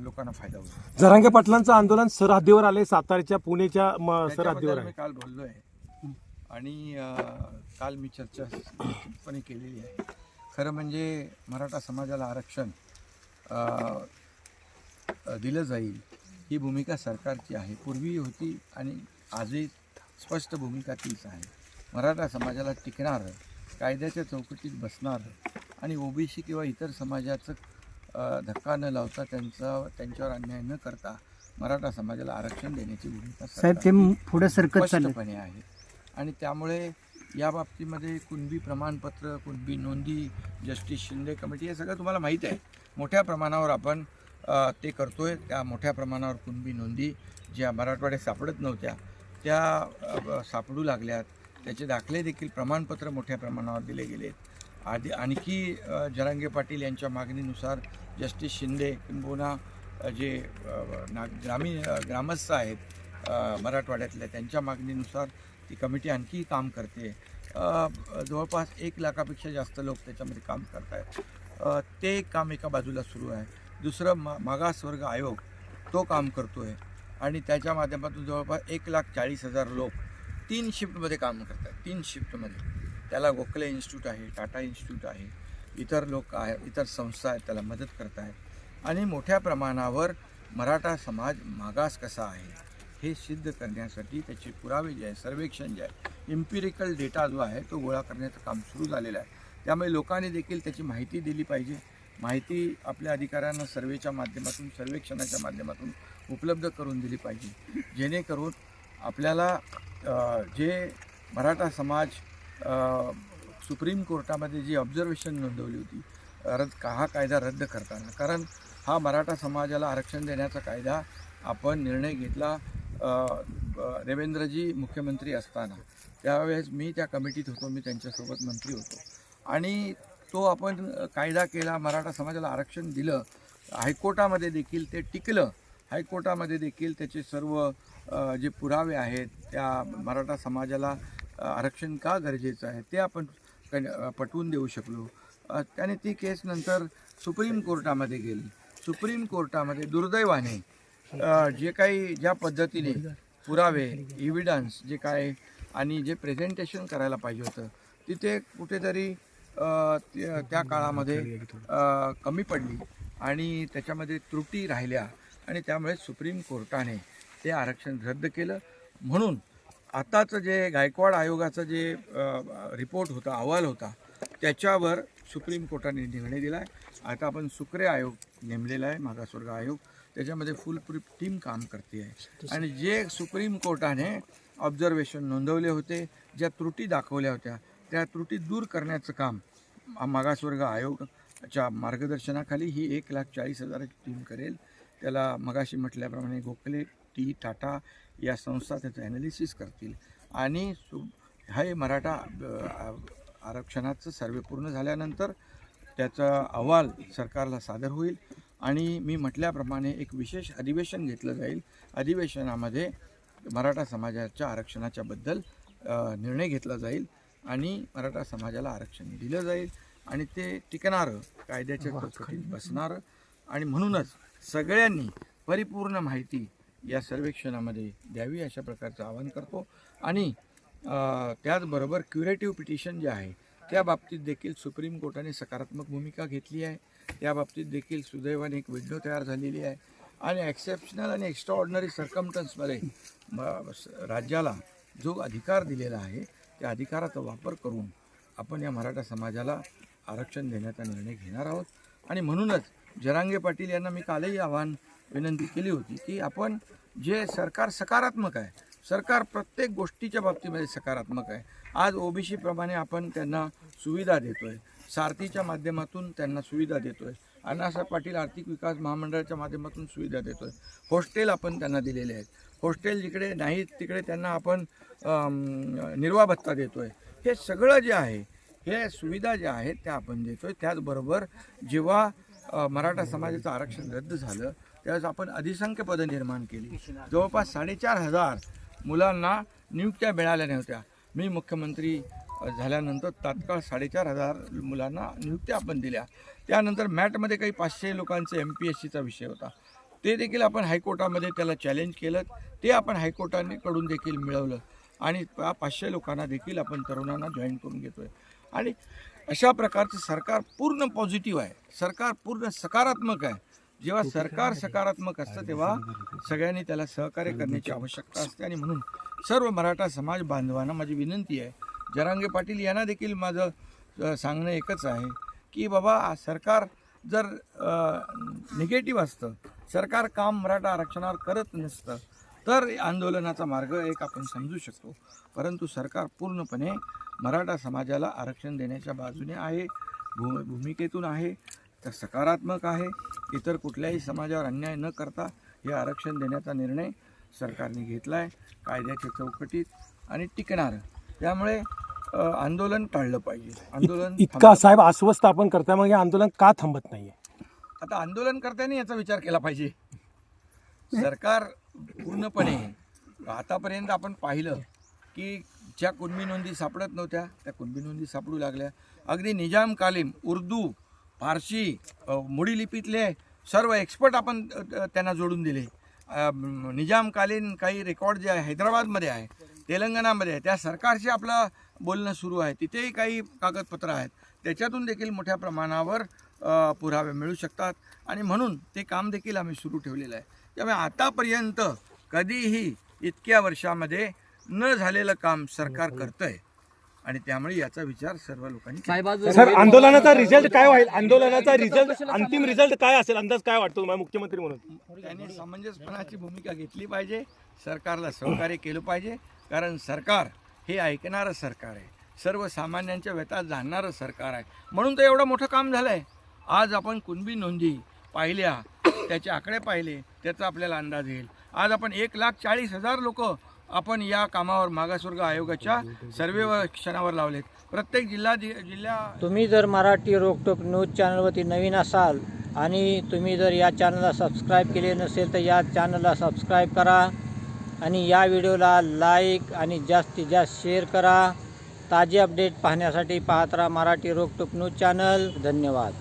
लोकांना फायदा होईल. जरांगे पाटलांचं आंदोलन सरहद्दीवर आले सातारच्या पुणेच्या म, सरहद्दीवर त्याच्याबद्दल आहे. काल बोललो आहे आणि अ, काल मी चर्चा निश्चितपणे केलेली आहे. खरं म्हणजे मराठा समाजाला आरक्षण अ, दिलं जाईल ही भूमिका सरकारची आहे. पूर्वी होती आणि आजही स्पष्ट भूमिका तीच आहे. मराठा समाजाला टिकणारं कायद्याच्या चौकटीत बसणारं आणि ओबीसी किंवा इतर समाजाचं धक्का न लावता त्यांचा त्यांच्यावर अन्याय न करता मराठा समाजाला आरक्षण देण्याची भूमिका साहेब ते पुढे सरकत स्पष्टपणे आहे. आणि त्यामुळे या बाबतीमध्ये कुणबी प्रमाणपत्र कुणबी नोंदी जस्टिस शिंदे कमिटी हे सगळं तुम्हाला माहीत आहे. मोठ्या प्रमाणावर आपण ते करतोय. त्या मोठ्या प्रमाणावर कुणबी नोंदी ज्या मराठवाड्यात सापडत नव्हत्या त्या सापडू लागल्यात. त्याचे दाखले देखील प्रमाणपत्र मोठ्या प्रमाणावर दिले गेलेत. आधी आणखी जरांगे पाटील यांच्या मागणीनुसार जस्टिस शिंदे किंबहुना जे ना ग्रामीण ग्रामस्थ आहेत मराठवाड्यातल्या त्यांच्या मागणीनुसार ती कमिटी आणखी काम करते. जवळपास एक लाखापेक्षा जास्त लोक त्याच्यामध्ये काम करत आहेत ते एक काम एका बाजूला सुरू आहे. दुसरं मा मागासवर्ग आयोग तो काम करतो आहे आणि त्याच्या माध्यमातून जवळपास एक लाख चाळीस हजार लोक तीन शिफ्टमध्ये काम करतात तीन शिफ्टमध्ये त्याला गोखले इन्स्टिट्यूट आहे टाटा इन्स्टिट्यूट आहे इतर लोक आहे इतर संस्था आहेत त्याला मदत करत आहेत आणि मोठ्या प्रमाणावर मराठा समाज मागास कसा आहे हे सिद्ध करण्यासाठी त्याचे पुरावे जे आहे सर्वेक्षण जे आहे इम्पिरिकल डेटा जो आहे तो गोळा करण्याचं काम सुरू झालेलं आहे. त्यामुळे लोकांनी देखील त्याची माहिती दिली पाहिजे. माहिती आपल्या अधिकाऱ्यांना सर्वेच्या माध्यमातून सर्वेक्षणाच्या माध्यमातून उपलब्ध करून दिली पाहिजे. जेणेकरून आपल्याला जे मराठा समाज सुप्रीम कोर्टामध्ये जी ऑब्झर्वेशन नोंदवली होती रद्द का हा कायदा रद्द करताना. कारण हा मराठा समाजाला आरक्षण देण्याचा कायदा आपण निर्णय घेतला देवेंद्रजी मुख्यमंत्री असताना. त्यावेळेस मी त्या कमिटीत होतो मी त्यांच्यासोबत मंत्री होतो. आणि तो आपण कायदा केला मराठा समाजाला आरक्षण दिलं हायकोर्टामध्ये देखील ते टिकलं. हायकोर्टामध्ये देखील त्याचे सर्व जे पुरावे आहेत त्या मराठा समाजाला आरक्षण का गरजेचं आहे ते आपण पटवून देऊ शकलो. त्याने ती केस नंतर सुप्रीम कोर्टामध्ये गेली. सुप्रीम कोर्टामध्ये दुर्दैवाने जे काही ज्या पद्धतीने पुरावे इव्हिडन्स जे काय आणि जे प्रेझेंटेशन करायला पाहिजे होतं तिथे कुठेतरी त्या काळामध्ये कमी पडली आणि त्याच्यामध्ये त्रुटी राहिल्या आणि त्यामुळे सुप्रीम कोर्टाने ते आरक्षण रद्द केलं. म्हणून आताचं जे गायकवाड आयोगाचं जे रिपोर्ट होता अहवाल होता त्याच्यावर सुप्रीम कोर्टाने निर्णय दिला आहे आता आपण सुक्रे आयोग नेमलेला आहे मागासवर्ग आयोग. त्याच्यामध्ये फुल प्रूफ टीम काम करते आहे. आणि जे सुप्रीम कोर्टाने ऑब्झर्वेशन नोंदवले होते ज्या त्रुटी दाखवल्या होत्या त्या त्रुटी दूर करण्याचं काम मागासवर्ग आयोगाच्या मार्गदर्शनाखाली ही एक लाख चाळीस हजाराची टीम करेल. त्याला मगाशी म्हटल्याप्रमाणे गोखले टी टाटा या संस्था त्याचं ॲनालिसिस करतील. आणि सु हे मराठा आरक्षणाचं सर्वे पूर्ण झाल्यानंतर त्याचा अहवाल सरकारला सादर होईल. आणि मी म्हटल्याप्रमाणे एक विशेष अधिवेशन घेतलं जाईल. अधिवेशनामध्ये मराठा समाजाच्या आरक्षणाच्या बद्दल अ, निर्णय घेतला जाईल आणि मराठा समाजाला आरक्षण दिलं जाईल. आणि ते टिकणारं कायद्याच्या चौकटीत बसणारं. आणि म्हणूनच सगळ्यांनी परिपूर्ण माहिती या सर्वेक्षणामध्ये द्यावी अशा प्रकारचं आवाहन करतो. आणि त्याचबरोबर क्युरेटिव्ह पिटिशन जे आहे त्या बाबतीत देखील सुप्रीम कोर्टाने सकारात्मक भूमिका घेतली आहे. त्या बाबतीत देखील सुदैवाने एक विंडो तयार झालेली आहे. आणि एक्सेप्शनल आणि एक्स्ट्रा ऑर्डिनरी सर्कमटन्समध्ये म- स- राज्याला जो अधिकार दिलेला आहे त्या अधिकाराचा वापर करून आपण या मराठा समाजाला आरक्षण देण्याचा निर्णय घेणार आहोत. आणि म्हणूनच जरांगे पाटील यांना मी कालही आव्हान विनंती केली होती की आपण जे सरकार सकारात्मक आहे सरकार प्रत्येक गोष्टीच्या बाबतीमध्ये सकारात्मक आहे. आज ओ बी सीप्रमाणे आपण त्यांना सुविधा देतो आहे सारथीच्या माध्यमातून त्यांना सुविधा देतो आहे अण्णासाहेब पाटील आर्थिक विकास महामंडळाच्या माध्यमातून सुविधा देतो आहे हॉस्टेल आपण त्यांना दिलेले आहेत. हॉस्टेल जिकडे नाहीत तिकडे त्यांना आपण निर्वाभत्ता निर्वाह भत्ता हे सगळं जे आहे हे सुविधा ज्या आहेत त्या आपण देतो आहे त्याचबरोबर जेव्हा मराठा समाजाचं आरक्षण रद्द झालं त्यावेळेस आपण अधिसंख्य पदं निर्माण केली. जवळपास साडेचार हजार मुलांना नियुक्त्या मिळाल्या नव्हत्या. मी मुख्यमंत्री झाल्यानंतर तात्काळ साडेचार हजार मुलांना नियुक्त्या आपण दिल्या. त्यानंतर मॅटमध्ये काही पाचशे लोकांचे एम पी एस सीचा विषय होता. ते देखील आपण हायकोर्टामध्ये त्याला चॅलेंज केलं. ते आपण हायकोर्टाने कडून देखील मिळवलं. आणि त्या पाचशे लोकांना देखील आपण तरुणांना जॉईन करून घेतो आहे आणि अशा प्रकारचं सरकार पूर्ण पॉझिटिव्ह आहे. सरकार पूर्ण सकारात्मक आहे. जेव्हा सरकार सकारात्मक असतं तेव्हा सगळ्यांनी त्याला सहकार्य करण्याची आवश्यकता असते आणि म्हणून सर्व मराठा समाज बांधवांना माझी विनंती आहे जरांगे पाटील यांना देखील माझं सांगणं एकच आहे की बाबा सरकार जर निगेटिव्ह असतं सरकार काम मराठा आरक्षणावर करत नसतं तर आंदोलनाचा मार्ग एक आपण समजू शकतो. परंतु सरकार पूर्णपणे मराठा समाजाला आरक्षण देण्याच्या बाजूने आहे भू भूमिकेतून आहे. तर सकारात्मक आहे. इतर कुठल्याही समाजावर अन्याय न करता हे आरक्षण देण्याचा निर्णय सरकारने घेतला आहे कायद्याच्या चौकटीत आणि टिकणार. त्यामुळे आंदोलन टाळलं पाहिजे. आंदोलन इतका साहेब आश्वस्त आपण करताय मग हे आंदोलन का थांबत नाहीये? आता आंदोलनकर्त्यांनी याचा विचार केला पाहिजे. सरकार पूर्णपणे आतापर्यंत आपण पाहिलं की ज्या कुणबी नोंदी सापडत नव्हत्या त्या कुणबी नोंदी सापडू लागल्या. अगदी निजाम कालीम उर्दू फारसी अ, मोडी लिपीतले सर्व एक्सपर्ट आपण त्यांना जोडून दिले. निजामकालीन काही रेकॉर्ड जे आहे हैदराबादमध्ये आहे तेलंगणामध्ये आहे त्या सरकारशी आपलं बोलणं सुरू आहे. तिथेही काही कागदपत्र आहेत. त्याच्यातून देखील मोठ्या प्रमाणावर पुरावे मिळू शकतात. आणि म्हणून ते काम देखील आम्ही सुरू ठेवलेलं आहे. त्यामुळे आतापर्यंत कधीही इतक्या वर्षामध्ये न झालेलं काम सरकार करतंय. आणि त्यामुळे याचा विचार सर्व लोकांनी केला. सर आंदोलनाचा रिझल्ट काय होईल? आंदोलनाचा रिझल्ट अंतिम रिझल्ट काय असेल? अंदाज काय वाटतो तुम्हाला मुख्यमंत्री म्हणून? त्यांनी समंजसपणाची भूमिका घेतली पाहिजे. सरकारला सहकार्य केलं पाहिजे. कारण सरकार हे ऐकणारं सरकार आहे. सर्वसामान्यांच्या व्यथा जाणणारं सरकार आहे. म्हणून तर एवढं मोठं काम झालं आहे आज आपण कुणबी नोंदी पाहिल्या त्याचे आकडे पाहिले त्याचा आपल्याला अंदाज येईल. आज आपण एक लाख चाळीस हजार लोक आपण या कामावर मागासवर्ग आयोगाच्या सर्वेक्षणावर लावलेत. प्रत्येक जिल्हा जिल्हा तुम्ही जर मराठी रोकटोक न्यूज चॅनलवरती नवीन असाल आणि तुम्ही जर या चॅनलला सबस्क्राईब केले नसेल तर या चॅनलला सबस्क्राईब करा आणि या व्हिडिओला लाईक आणि जास्तीत जास्त शेअर करा. ताजे अपडेट पाहण्यासाठी पाहत राहा मराठी रोकटोक न्यूज चॅनल. धन्यवाद.